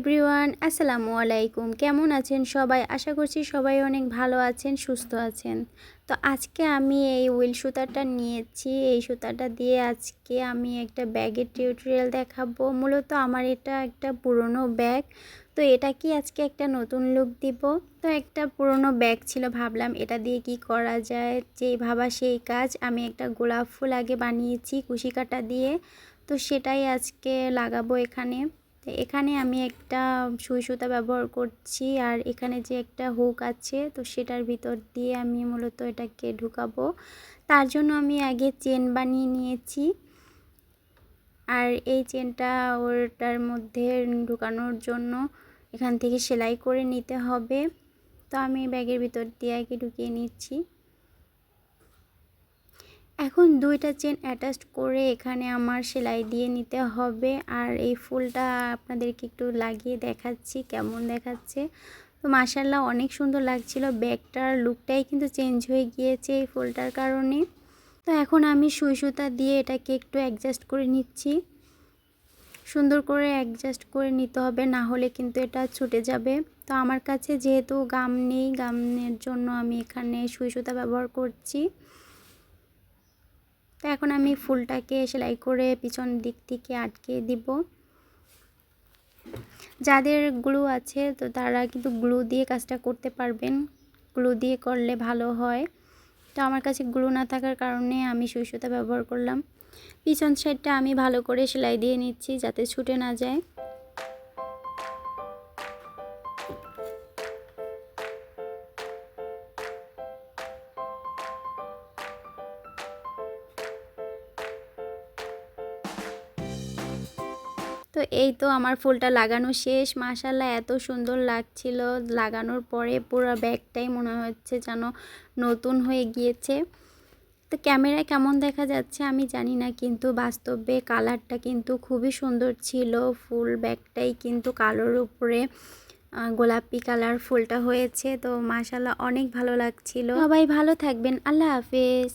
Everyone, আসসালামু আলাইকুম। কেমন আছেন সবাই? আশা করছি সবাই অনেক ভালো আছেন, সুস্থ আছেন। তো আজকে আমি এই উইল সুতাটা নিয়েছি। এই সুতাটা দিয়ে আজকে আমি একটা ব্যাগের টিউটোরিয়াল দেখাবো। মূলত আমার এটা একটা পুরনো ব্যাগ। তো এটা কি আজকে একটা নতুন লুক দিব? তো একটা পুরনো ব্যাগ ছিল, ভাবলাম এটা দিয়ে কি করা যায়? যেই ভাবা সেই কাজ। আমি একটা গোলাপ ফুল আগে বানিয়েছি কুশি কাটা দিয়ে। তো সেটাই আজকে লাগাবো এখানে। তো এখানে আমি একটা সুই সুতা ব্যবহার করছি আর এখানে যে একটা হুক আছে, তো সেটার ভিতর দিয়ে আমি মূলত এটাকে ঢুকাবো। তার জন্য আমি আগে চেন বানিয়ে নিয়েছি। আর এই চেনটা ওটার মধ্যে ঢুকানোর জন্য এখান থেকে সেলাই করে নিতে হবে। তো আমি ব্যাগের ভিতর দিয়ে আগে ঢুকিয়ে নিচ্ছি। এখন দুইটা চেন অ্যাটাচ করে এখানে আমার সেলাই দিয়ে নিতে হবে। আর এই ফুলটা আপনাদেরকে একটু লাগিয়ে দেখাচ্ছি, কেমন দেখাচ্ছে। তো মাসাল্লাহ অনেক সুন্দর লাগছিল, ব্যাগটার লুকটাই কিন্তু চেঞ্জ হয়ে গিয়েছে এই ফুলটার কারণে। তো এখন আমি সুই সুতা দিয়ে এটাকে একটু অ্যাডজাস্ট করে নিচ্ছি। সুন্দর করে অ্যাডজাস্ট করে নিতে হবে, না হলে কিন্তু এটা ছুটে যাবে। তো আমার কাছে যেহেতু গাম নেই গামের জন্য আমি এখানে সুই সুতা ব্যবহার করছি। তো এখন আমি ফুলটাকে সেলাই করে পিছন দিক থেকে আটকে দিব। যাদের গ্লু আছে তো তারা কিন্তু গ্লু দিয়ে কাজটা করতে পারবেন। গ্লু দিয়ে করলে ভালো হয়। তো আমার কাছে গ্লু না থাকার কারণে আমি সুইসুতা ব্যবহার করলাম। পিছন সাইডটা আমি ভালো করে সেলাই দিয়ে নিচ্ছি যাতে ছুটে না যায়। তো এই তো আমার ফুলটা লাগানো শেষ। মাসাল্লাহ এত সুন্দর লাগছিল। লাগানোর পরে পুরো ব্যাগটাই মনে হচ্ছে যেন নতুন হয়ে গিয়েছে। তো ক্যামেরায় কেমন দেখা যাচ্ছে আমি জানি না, কিন্তু বাস্তবে কালারটা কিন্তু খুবই সুন্দর ছিল। ফুল ব্যাগটাই কিন্তু কালোর উপরে গোলাপি কালার ফুলটা হয়েছে। তো মাসাল্লাহ অনেক ভালো লাগছিল। সবাই ভালো থাকবেন। আল্লাহ হাফেজ।